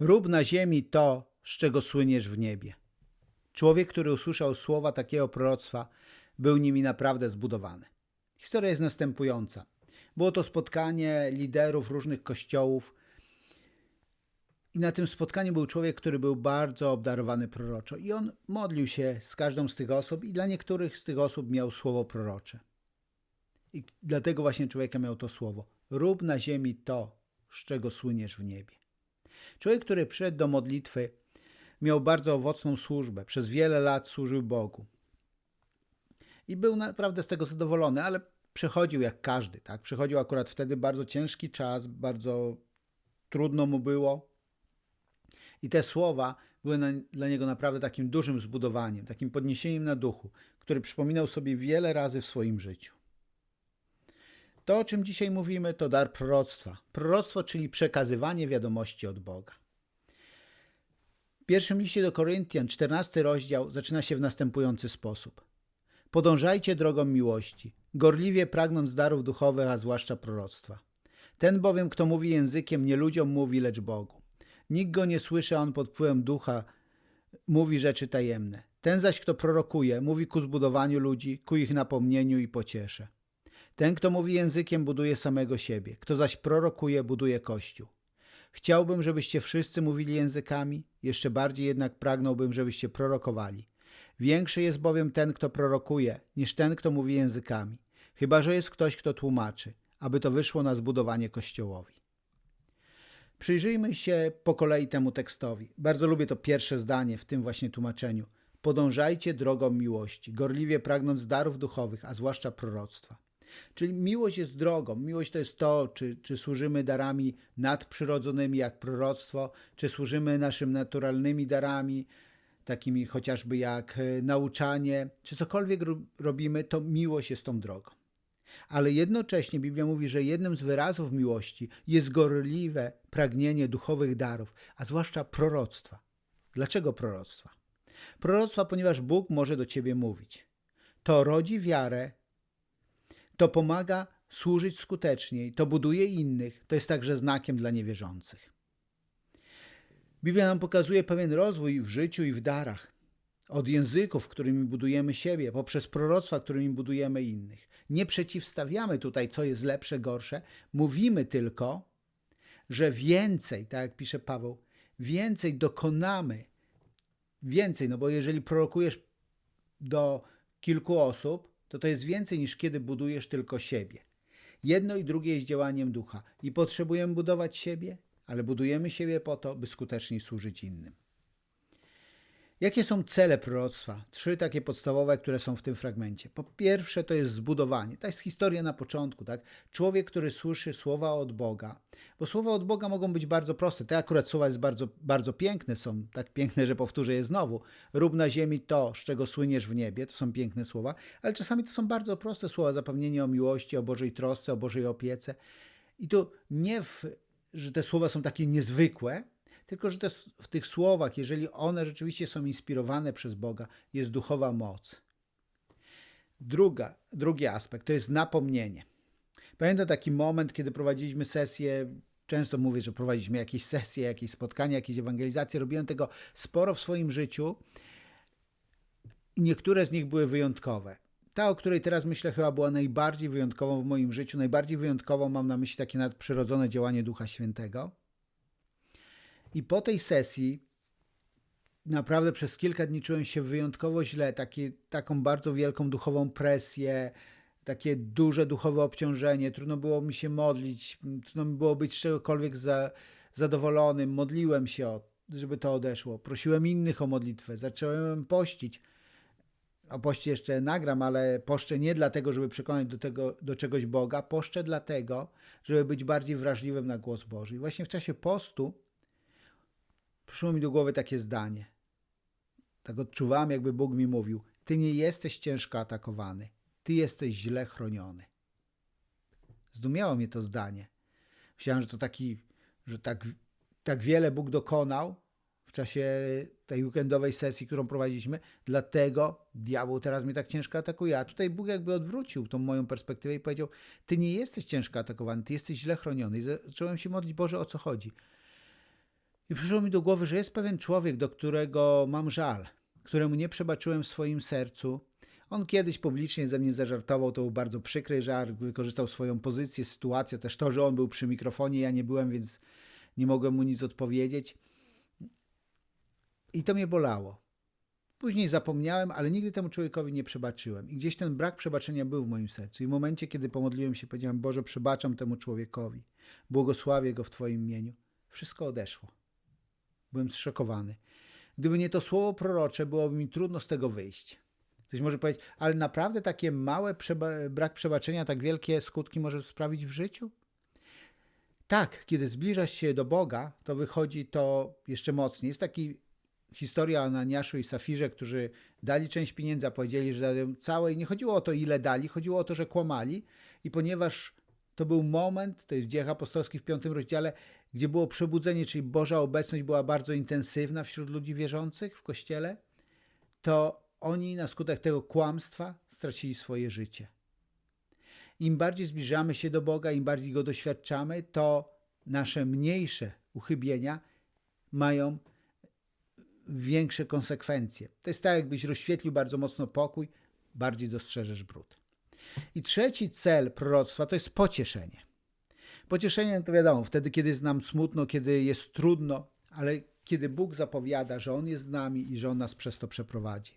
Rób na ziemi to, z czego słyniesz w niebie. Człowiek, który usłyszał słowa takiego proroctwa, był nimi naprawdę zbudowany. Historia jest następująca. Było to spotkanie liderów różnych kościołów. I na tym spotkaniu był człowiek, który był bardzo obdarowany proroczo. I on modlił się z każdą z tych osób, i dla niektórych z tych osób miał słowo prorocze. I dlatego właśnie człowieka miał to słowo: Rób na ziemi to, z czego słyniesz w niebie. Człowiek, który przyszedł do modlitwy, miał bardzo owocną służbę. Przez wiele lat służył Bogu. I był naprawdę z tego zadowolony, ale przechodził jak każdy, tak? Przechodził akurat wtedy bardzo ciężki czas, bardzo trudno mu było. I te słowa były na, dla niego naprawdę takim dużym zbudowaniem, takim podniesieniem na duchu, który przypominał sobie wiele razy w swoim życiu. To, o czym dzisiaj mówimy, to dar proroctwa. Proroctwo, czyli przekazywanie wiadomości od Boga. W pierwszym liście do Koryntian, 14 rozdział, zaczyna się w następujący sposób. Podążajcie drogą miłości, gorliwie pragnąc darów duchowych, a zwłaszcza proroctwa. Ten bowiem, kto mówi językiem, nie ludziom mówi, lecz Bogu. Nikt go nie słyszy, a on pod wpływem ducha mówi rzeczy tajemne. Ten zaś, kto prorokuje, mówi ku zbudowaniu ludzi, ku ich napomnieniu i pociesze. Ten, kto mówi językiem, buduje samego siebie. Kto zaś prorokuje, buduje Kościół. Chciałbym, żebyście wszyscy mówili językami, jeszcze bardziej jednak pragnąłbym, żebyście prorokowali. Większy jest bowiem ten, kto prorokuje, niż ten, kto mówi językami, chyba że jest ktoś, kto tłumaczy, aby to wyszło na zbudowanie Kościołowi. Przyjrzyjmy się po kolei temu tekstowi. Bardzo lubię to pierwsze zdanie w tym właśnie tłumaczeniu. Podążajcie drogą miłości, gorliwie pragnąc darów duchowych, a zwłaszcza proroctwa. Czyli miłość jest drogą. Miłość to jest to, czy, czy służymy darami nadprzyrodzonymi, jak proroctwo, czy służymy naszymi naturalnymi darami, takimi chociażby jak e, nauczanie, czy cokolwiek robimy, to miłość jest tą drogą. Ale jednocześnie Biblia mówi, że jednym z wyrazów miłości jest gorliwe pragnienie duchowych darów, a zwłaszcza proroctwa. Dlaczego proroctwa? Proroctwa, ponieważ Bóg może do ciebie mówić. To rodzi wiarę, to pomaga służyć skuteczniej, to buduje innych, to jest także znakiem dla niewierzących. Biblia nam pokazuje pewien rozwój w życiu i w darach. Od języków, którymi budujemy siebie, poprzez proroctwa, którymi budujemy innych. Nie przeciwstawiamy tutaj, co jest lepsze, gorsze. Mówimy tylko, że więcej, tak jak pisze Paweł, więcej dokonamy. Więcej, no bo jeżeli prorokujesz do kilku osób, to to jest więcej niż kiedy budujesz tylko siebie. Jedno i drugie jest działaniem ducha i potrzebujemy budować siebie, ale budujemy siebie po to, by skuteczniej służyć innym. Jakie są cele proroctwa? Trzy takie podstawowe, które są w tym fragmencie. Po pierwsze, to jest zbudowanie. To jest historia na początku, tak? Człowiek, który słyszy słowa od Boga, bo słowa od Boga mogą być bardzo proste. Te akurat słowa jest bardzo, bardzo piękne, są tak piękne, że powtórzę je znowu. Rób na ziemi to, z czego słyniesz w niebie. To są piękne słowa, ale czasami to są bardzo proste słowa. Zapewnienie o miłości, o Bożej trosce, o Bożej opiece. I tu nie, w, że te słowa są takie niezwykłe, tylko, że te, w tych słowach, jeżeli one rzeczywiście są inspirowane przez Boga, jest duchowa moc. Druga, drugi aspekt to jest napomnienie. Pamiętam taki moment, kiedy prowadziliśmy sesję. Często mówię, że prowadziliśmy jakieś sesje, jakieś spotkania, jakieś ewangelizacje. Robiłem tego sporo w swoim życiu niektóre z nich były wyjątkowe. Ta, o której teraz myślę, chyba była najbardziej wyjątkową w moim życiu. Najbardziej wyjątkową mam na myśli takie nadprzyrodzone działanie Ducha Świętego. I po tej sesji naprawdę przez kilka dni czułem się wyjątkowo źle, takie, taką bardzo wielką duchową presję, takie duże duchowe obciążenie. Trudno było mi się modlić, trudno mi było być z czegokolwiek za, zadowolonym. Modliłem się, o, żeby to odeszło. Prosiłem innych o modlitwę, zacząłem pościć. O poście jeszcze nagram, ale poszczę nie dlatego, żeby przekonać do, tego, do czegoś Boga, poszczę dlatego, żeby być bardziej wrażliwym na głos Boży. I właśnie w czasie postu przyszło mi do głowy takie zdanie. Tak odczuwałem, jakby Bóg mi mówił: Ty nie jesteś ciężko atakowany, ty jesteś źle chroniony. Zdumiało mnie to zdanie. Myślałem, że to taki, że tak, tak wiele Bóg dokonał w czasie tej weekendowej sesji, którą prowadziliśmy, dlatego diabeł teraz mnie tak ciężko atakuje. A tutaj Bóg jakby odwrócił tą moją perspektywę i powiedział: Ty nie jesteś ciężko atakowany, ty jesteś źle chroniony. I zacząłem się modlić, Boże, o co chodzi? I przyszło mi do głowy, że jest pewien człowiek, do którego mam żal, któremu nie przebaczyłem w swoim sercu. On kiedyś publicznie ze mnie zażartował, to był bardzo przykry żart, wykorzystał swoją pozycję, sytuację, też to, że on był przy mikrofonie, ja nie byłem, więc nie mogłem mu nic odpowiedzieć. I to mnie bolało. Później zapomniałem, ale nigdy temu człowiekowi nie przebaczyłem. I gdzieś ten brak przebaczenia był w moim sercu. I w momencie, kiedy pomodliłem się, powiedziałem: Boże, przebaczam temu człowiekowi, błogosławię go w Twoim imieniu. Wszystko odeszło. Byłem zszokowany. Gdyby nie to słowo prorocze, byłoby mi trudno z tego wyjść. Ktoś może powiedzieć, ale naprawdę takie małe przeba brak przebaczenia, tak wielkie skutki może sprawić w życiu? Tak, kiedy zbliżasz się do Boga, to wychodzi to jeszcze mocniej. Jest taki historia o Ananiaszu i Safirze, którzy dali część pieniędzy, a powiedzieli, że dają całe. I nie chodziło o to, ile dali, chodziło o to, że kłamali. I ponieważ to był moment, to jest dziech apostolski w piątym rozdziale, gdzie było przebudzenie, czyli Boża obecność była bardzo intensywna wśród ludzi wierzących w kościele, to oni na skutek tego kłamstwa stracili swoje życie. Im bardziej zbliżamy się do Boga, im bardziej go doświadczamy, to nasze mniejsze uchybienia mają większe konsekwencje. To jest tak, jakbyś rozświetlił bardzo mocno pokój, bardziej dostrzeżesz brud. I trzeci cel proroctwa to jest pocieszenie. Pocieszenie to wiadomo, wtedy, kiedy jest nam smutno, kiedy jest trudno, ale kiedy Bóg zapowiada, że On jest z nami i że On nas przez to przeprowadzi.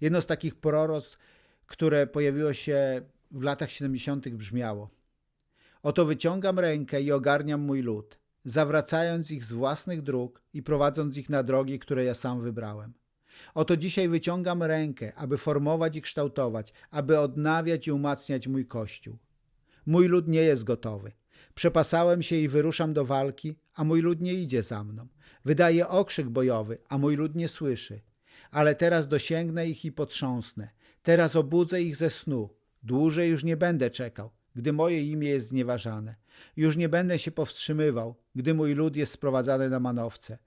Jedno z takich proroctw, które pojawiło się w latach 70., brzmiało: Oto wyciągam rękę i ogarniam mój lud, zawracając ich z własnych dróg i prowadząc ich na drogi, które ja sam wybrałem. Oto dzisiaj wyciągam rękę, aby formować i kształtować, aby odnawiać i umacniać mój kościół. Mój lud nie jest gotowy. Przepasałem się i wyruszam do walki, a mój lud nie idzie za mną. Wydaje okrzyk bojowy, a mój lud nie słyszy. Ale teraz dosięgnę ich i potrząsnę. Teraz obudzę ich ze snu. Dłużej już nie będę czekał, gdy moje imię jest znieważane. Już nie będę się powstrzymywał, gdy mój lud jest sprowadzany na manowce.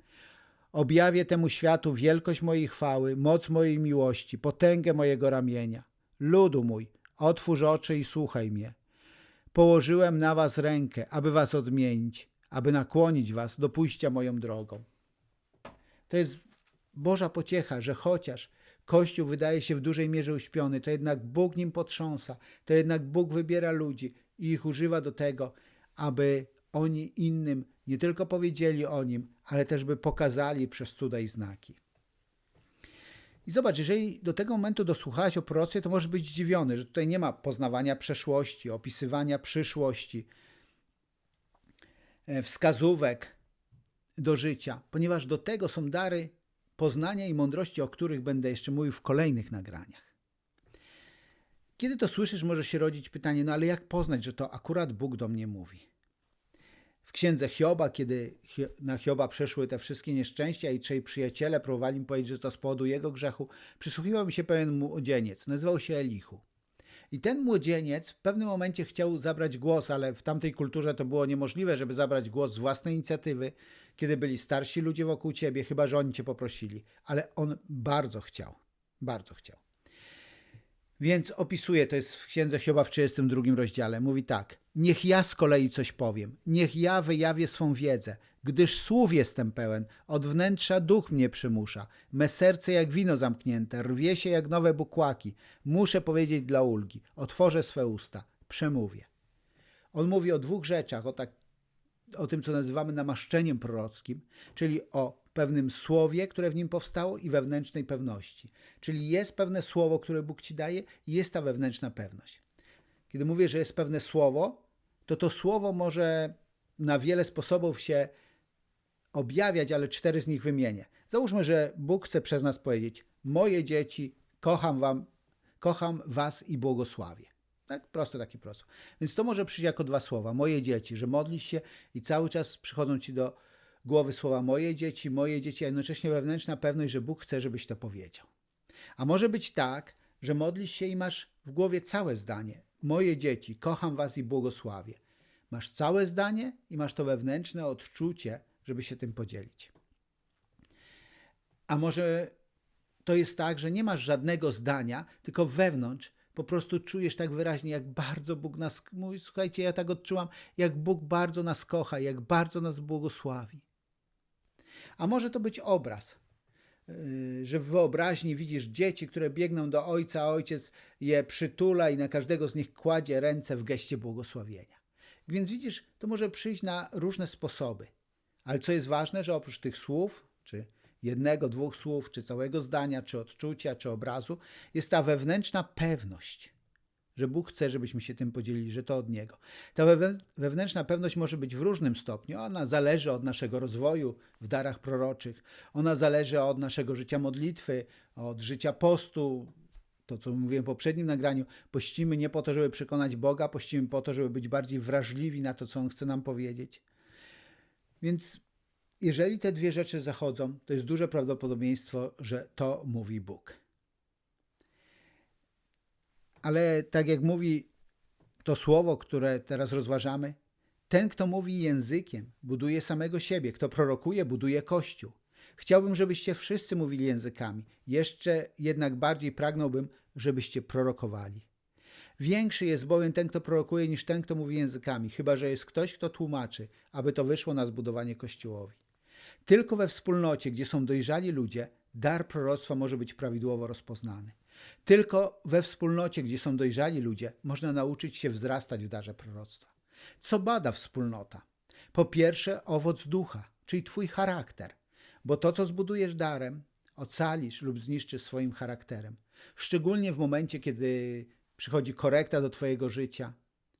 Objawię temu światu wielkość mojej chwały, moc mojej miłości, potęgę mojego ramienia. Ludu mój, otwórz oczy i słuchaj mnie. Położyłem na was rękę, aby was odmienić, aby nakłonić was do pójścia moją drogą. To jest Boża pociecha, że chociaż Kościół wydaje się w dużej mierze uśpiony, to jednak Bóg nim potrząsa, to jednak Bóg wybiera ludzi i ich używa do tego, aby oni innym nie tylko powiedzieli o nim, ale też by pokazali przez cuda i znaki. I zobacz, jeżeli do tego momentu dosłuchałeś o proroctwie, to możesz być zdziwiony, że tutaj nie ma poznawania przeszłości, opisywania przyszłości, e, wskazówek do życia, ponieważ do tego są dary poznania i mądrości, o których będę jeszcze mówił w kolejnych nagraniach. Kiedy to słyszysz, może się rodzić pytanie, no ale jak poznać, że to akurat Bóg do mnie mówi? Księdze Hioba, kiedy na Hioba przeszły te wszystkie nieszczęścia i trzej przyjaciele próbowali mi powiedzieć, że to z powodu jego grzechu, przysłuchiwał mi się pewien młodzieniec, nazywał się Elichu. I ten młodzieniec w pewnym momencie chciał zabrać głos, ale w tamtej kulturze to było niemożliwe, żeby zabrać głos z własnej inicjatywy, kiedy byli starsi ludzie wokół ciebie, chyba że oni cię poprosili. Ale on bardzo chciał, bardzo chciał. Więc opisuje, to jest w księdze Hioba w 32 rozdziale, mówi tak. Niech ja z kolei coś powiem, niech ja wyjawię swą wiedzę, gdyż słów jestem pełen, od wnętrza duch mnie przymusza, me serce jak wino zamknięte, rwie się jak nowe bukłaki, muszę powiedzieć dla ulgi, otworzę swe usta, przemówię. On mówi o dwóch rzeczach, o, tak, o tym, co nazywamy namaszczeniem prorockim, czyli o pewnym słowie, które w nim powstało i wewnętrznej pewności. Czyli jest pewne słowo, które Bóg ci daje i jest ta wewnętrzna pewność. Kiedy mówię, że jest pewne słowo, to to słowo może na wiele sposobów się objawiać, ale cztery z nich wymienię. Załóżmy, że Bóg chce przez nas powiedzieć: Moje dzieci, kocham wam, kocham was i błogosławię. Tak, proste taki prosto. Więc to może przyjść jako dwa słowa. Moje dzieci, że modlisz się i cały czas przychodzą ci do głowy słowa moje dzieci, moje dzieci, a jednocześnie wewnętrzna pewność, że Bóg chce, żebyś to powiedział. A może być tak, że modlisz się i masz w głowie całe zdanie. Moje dzieci, kocham was i błogosławię. Masz całe zdanie i masz to wewnętrzne odczucie, żeby się tym podzielić. A może to jest tak, że nie masz żadnego zdania, tylko wewnątrz po prostu czujesz tak wyraźnie, jak bardzo Bóg nas, mój, słuchajcie, ja tak odczułam, jak Bóg bardzo nas kocha, jak bardzo nas błogosławi. A może to być obraz, yy, że w wyobraźni widzisz dzieci, które biegną do ojca, a ojciec je przytula i na każdego z nich kładzie ręce w geście błogosławienia. Więc widzisz, to może przyjść na różne sposoby. Ale co jest ważne, że oprócz tych słów, czy jednego, dwóch słów, czy całego zdania, czy odczucia, czy obrazu, jest ta wewnętrzna pewność, że Bóg chce, żebyśmy się tym podzielili, że to od Niego. Ta wewnętrzna pewność może być w różnym stopniu. Ona zależy od naszego rozwoju w darach proroczych. Ona zależy od naszego życia modlitwy, od życia postu. To, co mówiłem w poprzednim nagraniu, pościmy nie po to, żeby przekonać Boga, pościmy po to, żeby być bardziej wrażliwi na to, co On chce nam powiedzieć. Więc jeżeli te dwie rzeczy zachodzą, to jest duże prawdopodobieństwo, że to mówi Bóg. Ale tak jak mówi to słowo, które teraz rozważamy, ten, kto mówi językiem, buduje samego siebie, kto prorokuje, buduje kościół. Chciałbym, żebyście wszyscy mówili językami. Jeszcze jednak bardziej pragnąłbym, żebyście prorokowali. Większy jest bowiem ten, kto prorokuje, niż ten, kto mówi językami, chyba że jest ktoś, kto tłumaczy, aby to wyszło na zbudowanie Kościołowi. Tylko we wspólnocie, gdzie są dojrzali ludzie, dar proroctwa może być prawidłowo rozpoznany. Tylko we wspólnocie, gdzie są dojrzali ludzie, można nauczyć się wzrastać w darze proroctwa. Co bada wspólnota? Po pierwsze, owoc ducha, czyli Twój charakter, bo to, co zbudujesz darem, ocalisz lub zniszczysz swoim charakterem. Szczególnie w momencie, kiedy przychodzi korekta do Twojego życia,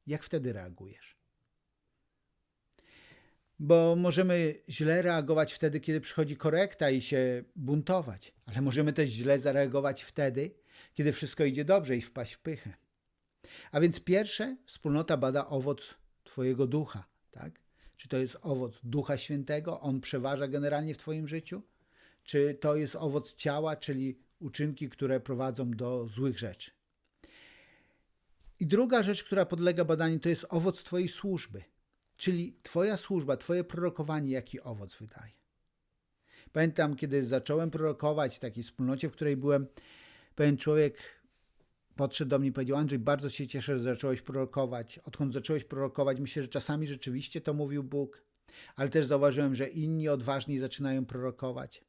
jak wtedy reagujesz? Bo możemy źle reagować wtedy, kiedy przychodzi korekta i się buntować, ale możemy też źle zareagować wtedy, kiedy wszystko idzie dobrze i wpaść w pychę. A więc pierwsze, wspólnota bada owoc Twojego ducha, tak? Czy to jest owoc Ducha Świętego, on przeważa generalnie w Twoim życiu? Czy to jest owoc ciała, czyli uczynki, które prowadzą do złych rzeczy? I druga rzecz, która podlega badaniu, to jest owoc Twojej służby, czyli Twoja służba, Twoje prorokowanie, jaki owoc wydaje. Pamiętam, kiedy zacząłem prorokować w takiej wspólnocie, w której byłem, pewien człowiek podszedł do mnie i powiedział: Andrzej, bardzo się cieszę, że zacząłeś prorokować. Odkąd zacząłeś prorokować, myślę, że czasami rzeczywiście to mówił Bóg, ale też zauważyłem, że inni odważni zaczynają prorokować.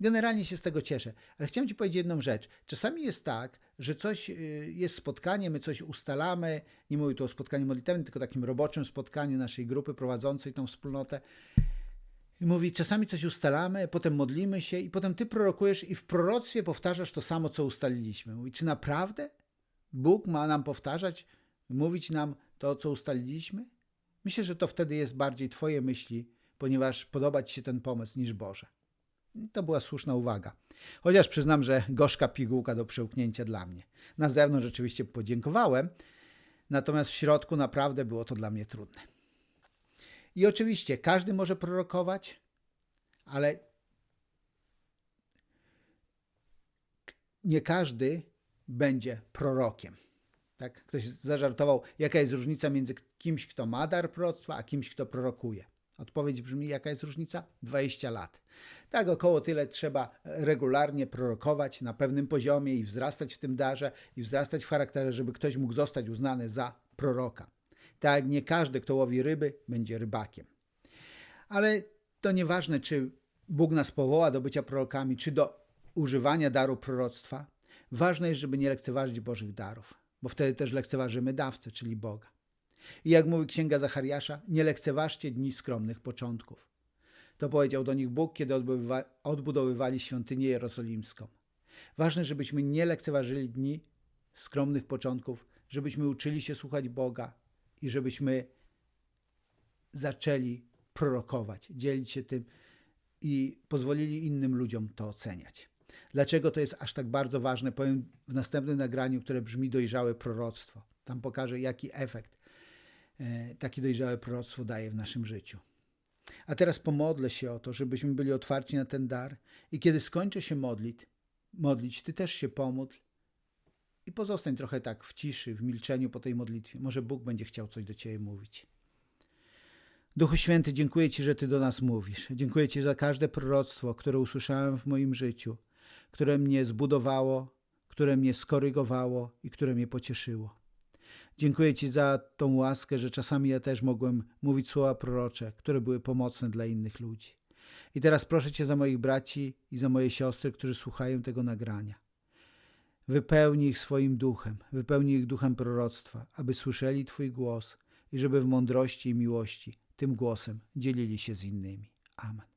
Generalnie się z tego cieszę, ale chciałem Ci powiedzieć jedną rzecz. Czasami jest tak, że coś y, jest spotkanie, my coś ustalamy, nie mówię tu o spotkaniu modlitewnym, tylko takim roboczym spotkaniu naszej grupy prowadzącej tą wspólnotę. Mówi, czasami coś ustalamy, potem modlimy się i potem Ty prorokujesz i w proroctwie powtarzasz to samo, co ustaliliśmy. Mówi, czy naprawdę Bóg ma nam powtarzać, mówić nam to, co ustaliliśmy? Myślę, że to wtedy jest bardziej Twoje myśli, ponieważ podoba Ci się ten pomysł niż Boże. To była słuszna uwaga. Chociaż przyznam, że gorzka pigułka do przełknięcia dla mnie. Na zewnątrz rzeczywiście podziękowałem, natomiast w środku naprawdę było to dla mnie trudne. I oczywiście każdy może prorokować, ale nie każdy będzie prorokiem. Tak? Ktoś zażartował, jaka jest różnica między kimś, kto ma dar proroctwa, a kimś, kto prorokuje. Odpowiedź brzmi, jaka jest różnica? 20 lat. Tak, około tyle trzeba regularnie prorokować na pewnym poziomie i wzrastać w tym darze i wzrastać w charakterze, żeby ktoś mógł zostać uznany za proroka. Tak, nie każdy, kto łowi ryby, będzie rybakiem. Ale to nieważne, czy Bóg nas powoła do bycia prorokami, czy do używania daru proroctwa. Ważne jest, żeby nie lekceważyć Bożych darów, bo wtedy też lekceważymy dawcę, czyli Boga. I jak mówi księga Zachariasza, nie lekceważcie dni skromnych początków. To powiedział do nich Bóg, kiedy odbudowywali świątynię jerozolimską. Ważne, żebyśmy nie lekceważyli dni skromnych początków, żebyśmy uczyli się słuchać Boga i żebyśmy zaczęli prorokować, dzielić się tym i pozwolili innym ludziom to oceniać. Dlaczego to jest aż tak bardzo ważne? Powiem w następnym nagraniu, które brzmi dojrzałe proroctwo. Tam pokażę, jaki efekt takie dojrzałe proroctwo daje w naszym życiu. A teraz pomodlę się o to, żebyśmy byli otwarci na ten dar i kiedy skończę się modlić, modlić, Ty też się pomódl i pozostań trochę tak w ciszy, w milczeniu po tej modlitwie. Może Bóg będzie chciał coś do Ciebie mówić. Duchu Święty, dziękuję Ci, że Ty do nas mówisz. Dziękuję Ci za każde proroctwo, które usłyszałem w moim życiu, które mnie zbudowało, które mnie skorygowało i które mnie pocieszyło. Dziękuję Ci za tą łaskę, że czasami ja też mogłem mówić słowa prorocze, które były pomocne dla innych ludzi. I teraz proszę Cię za moich braci i za moje siostry, którzy słuchają tego nagrania. Wypełnij ich swoim duchem, wypełnij ich duchem proroctwa, aby słyszeli Twój głos i żeby w mądrości i miłości tym głosem dzielili się z innymi. Amen.